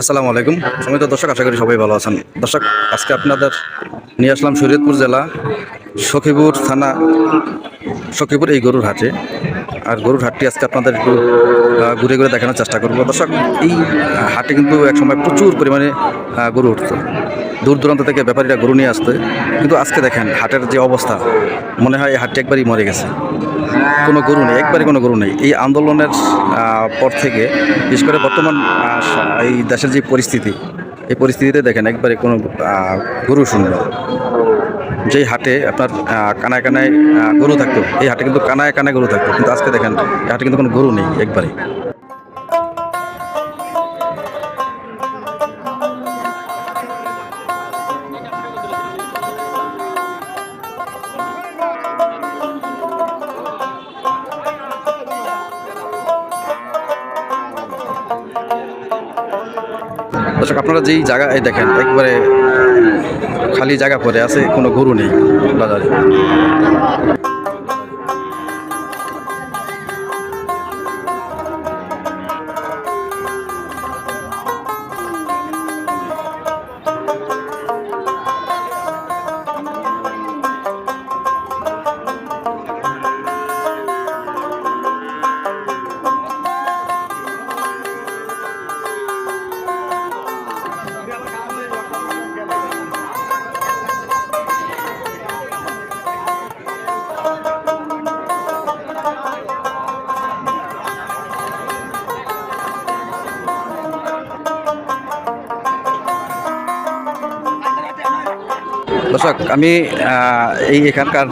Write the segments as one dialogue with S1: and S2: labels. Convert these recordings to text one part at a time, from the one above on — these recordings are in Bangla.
S1: আসসালামু আলাইকুম। সমিত দর্শক, আশা করি সবাই ভালো আছেন। দর্শক, আজকে আপনাদের নিয়ে আসলাম শরীয়তপুর জেলা সখীপুর থানা, সখীপুর এই গরুর হাটে। আর গরুর হাটটি আজকে আপনাদের একটু ঘুরে ঘুরে দেখানোর চেষ্টা করব। দর্শক, এই হাটে কিন্তু একসময় প্রচুর পরিমাণে গরু উঠতো। দূর দূরান্ত থেকে ব্যাপারীরা গরু নিয়ে আসতো। কিন্তু আজকে দেখেন, হাটের যে অবস্থা, মনে হয় এই হাটটি একবারই মরে গেছে। কোনো গুরু নেই একবারে কোনো গরু নেই। এই আন্দোলনের পর থেকে, বিশেষ করে বর্তমান এই দেশের যে পরিস্থিতি, এই পরিস্থিতিতে দেখেন একবারে কোনো গুরু শুনে শূন্য। যেই হাটে আপনার কানায় কানায় গরু থাকতো, এই হাটে কিন্তু কানায় কানায় গরু থাকতো। কিন্তু আজকে দেখেন হাটে কিন্তু কোনো গরু নেই একবারে। দর্শক আপনারা যেই জায়গায় দেখেন একবারে খালি জায়গা পরে আছে কোনো গরু নেই বাজারে। দর্শক, আমি এই এখানকার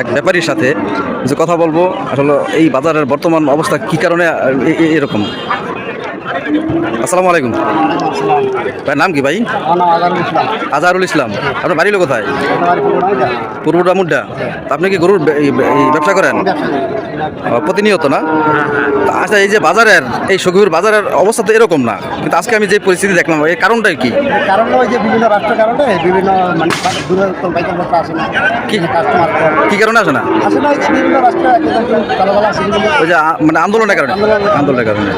S1: এক ব্যাপারীর সাথে যে কথা বলব, আসলে এই বাজারের বর্তমান অবস্থা কি কারণে এরকম? আসসালামু আলাইকুম। ভাই নাম কি ভাই? আজহারুল ইসলাম। আপনার বাড়ি হলো কোথায়? পূর্বটা মুড্ডা। আপনি কি গরুর ব্যবসা করেন? প্রতিনিয়ত না? আচ্ছা এই যে বাজারের, এই সখীপুর বাজারের অবস্থা তো এরকম না। কিন্তু আজকে আমি যে পরিস্থিতি দেখলাম এই কারণটা কি?
S2: লোক
S1: কি? কারণে আসে না?
S2: ওই যে
S1: মানে আন্দোলনের কারণে। আন্দোলনের কারণে।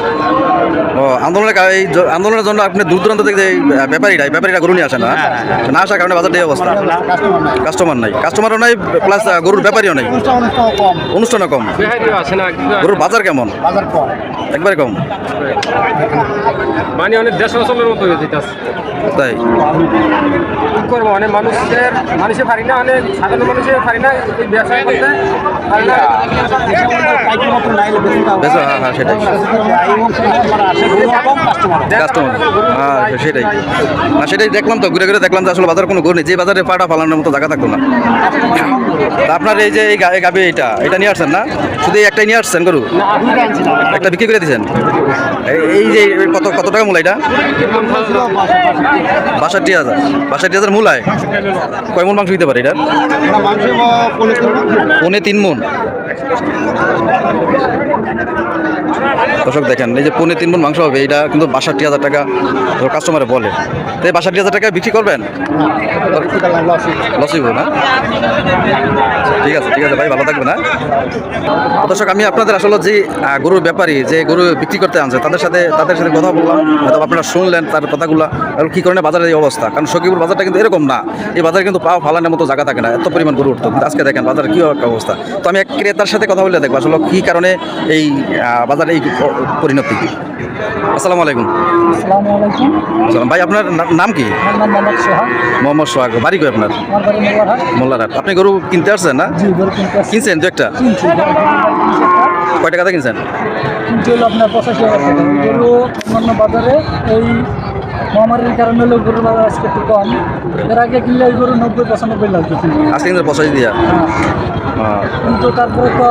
S1: ও আন্দোলনের এই আন্দোলনের জন্য আপনি দূর দূরান্ত থেকে যে ব্যাপারীরা ব্যাপারীরা গরু নিয়ে আসে না? না আসার কারণে বাজারটা এই অবস্থা।
S2: কাস্টমার নাই।
S1: কাস্টমারও নাই। প্লাস গরুর ব্যাপারীও নাই। অনুষ্ঠানও কম।
S3: বেহারিও আসে না?
S1: গরুর বাজার কেমন? একবারে কম।
S3: মানে অনেক দেশ অচলের মতো
S1: তাই?
S3: করব? মানে মানুষের মানুষে পারি না মানে সাধারণ মানুষে পারি না এই করতে পারি
S1: হ্যাঁ হ্যাঁ সেটাই। হ্যাঁ সেটাই। না, সেটাই দেখলাম তো, ঘুরে ঘুরে দেখলাম যে আসলে বাজারে কোনো গরু নেই। যে বাজারে পাটা ফালানোর মতো জায়গা থাকতো না। আপনার এই যে এই গাবে এটা এটা নিয়ে আসছেন না? শুধু একটাই নিয়ে আসছেন গরু? একটা বিক্রি করে দিয়েছেন? এই- যে কত কত টাকা মূল এটা? বাষট্টি হাজার। বাষট্টি হাজার মূল আয় কয় মন মাংস দিতে পারে এটা? পৌনে তিন মন। দর্শক দেখেন এই যে পৌনে তিন মন মাংস হবে এটা কিন্তু বাষট্টি হাজার টাকা কাস্টমারে বলে। তো এই বাষট্টি হাজার টাকা বিক্রি করবেন? লসই না? ঠিক আছে ঠিক আছে ভাই ভালো থাকবে না দর্শক আমি আপনাদের আসলে যে গরুর ব্যাপারী যে গরু বিক্রি করতে আনছে তাদের সাথে তাদের সাথে কথা বললাম। হয়তো আপনারা শুনলেন তার কথাগুলো কি কারণে বাজারের এই অবস্থা? কারণ সকিপুর বাজারটা কিন্তু এরকম না। এই বাজারে কিন্তু পাও ফালানোর মতো জায়গা থাকে না এত পরিমাণ গরু উঠতো। আজকে দেখেন বাজারে কী অবস্থা? তো আমি এক ক্রেতার সাথে কথা বলে দেখব আসলে কী কারণে এই আহ, বাজারে এই পরিণতি আসসালামু আলাইকুম। ভাই আপনার নাম কি?
S2: মোহাম্মদ সোহাগ।
S1: বাড়ি কই আপনার?
S2: মোল্লারহাট।
S1: আপনি গরু কিনতে আসছেন না? কিনছেন দু একটা?
S2: কয়টা
S1: কয় টাকাতে কিনছেন?
S2: আপনার পঁচাশি টাকা। গরু অন্যান্য বাজারে এই মহামারীর কারণে হলো গরুর বাজার আজকে একটু কম। এর আগে কিনলে এই গরু নব্বই পঁচানব্বই দিচ্ছি
S1: আজকে কিন্তু পঁচাশি দিয়া?
S2: হ্যাঁ। কিন্তু তারপরে তো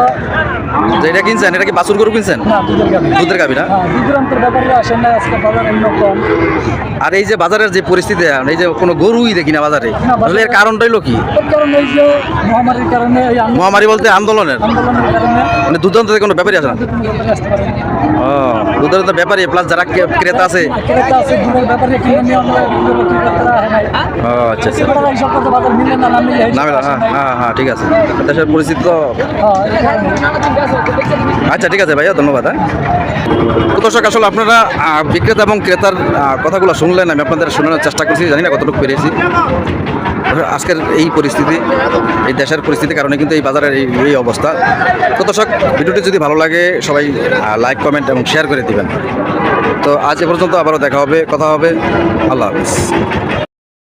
S1: এটা কিনছেন? এটা কি বাছুর গরু কিনছেন?
S2: দুধের গাভি।
S1: দুধের না?
S2: হ্যাঁ দূর ব্যাপারে আসেন না আজকে বাজার অন্য কম।
S1: আর এই যে বাজারের যে পরিস্থিতি এই যে কোনো গরুই দেখি না বাজারে আসলে এর কারণটা হলো কি?
S2: এর এই যে মহামারীর কারণে
S1: মহামারী বলতে আন্দোলনের?
S2: আন্দোলনের কারণে
S1: মানে দুর্দান্ত থেকে কোনো ব্যাপারই আছে না। ও দুর্দান্ত ব্যাপারী প্লাস যারা ক্রেতা আছে
S2: ক্রেতা আছে দূরের ব্যাপারে কিনে নিয়ে আমরা বিক্রি করতে হয় নাই।
S1: ও আচ্ছা আচ্ছা।
S2: এবার এইসব করতে বাজার মিলে না না মিলে
S1: না মেলা হ্যাঁ হ্যাঁ হ্যাঁ ঠিক আছে। দেশের পরিস্থিতি তো। আচ্ছা ঠিক আছে ভাইয়া ধন্যবাদ হ্যাঁ। তো দর্শক আসলে আপনারা বিক্রেতা এবং ক্রেতার কথাগুলো শুনলেন আমি আপনাদের শোনানোর চেষ্টা করছি জানি না কতটুকু পেরেছি। আজকের এই পরিস্থিতি এই দেশের পরিস্থিতির কারণে কিন্তু এই বাজারের এই এই অবস্থা। তো দর্শক ভিডিওটি যদি ভালো লাগে সবাই লাইক কমেন্ট এবং শেয়ার করে দিবেন। তো আজ এ পর্যন্ত আবারও দেখা হবে কথা হবে। আল্লাহ হাফিজ।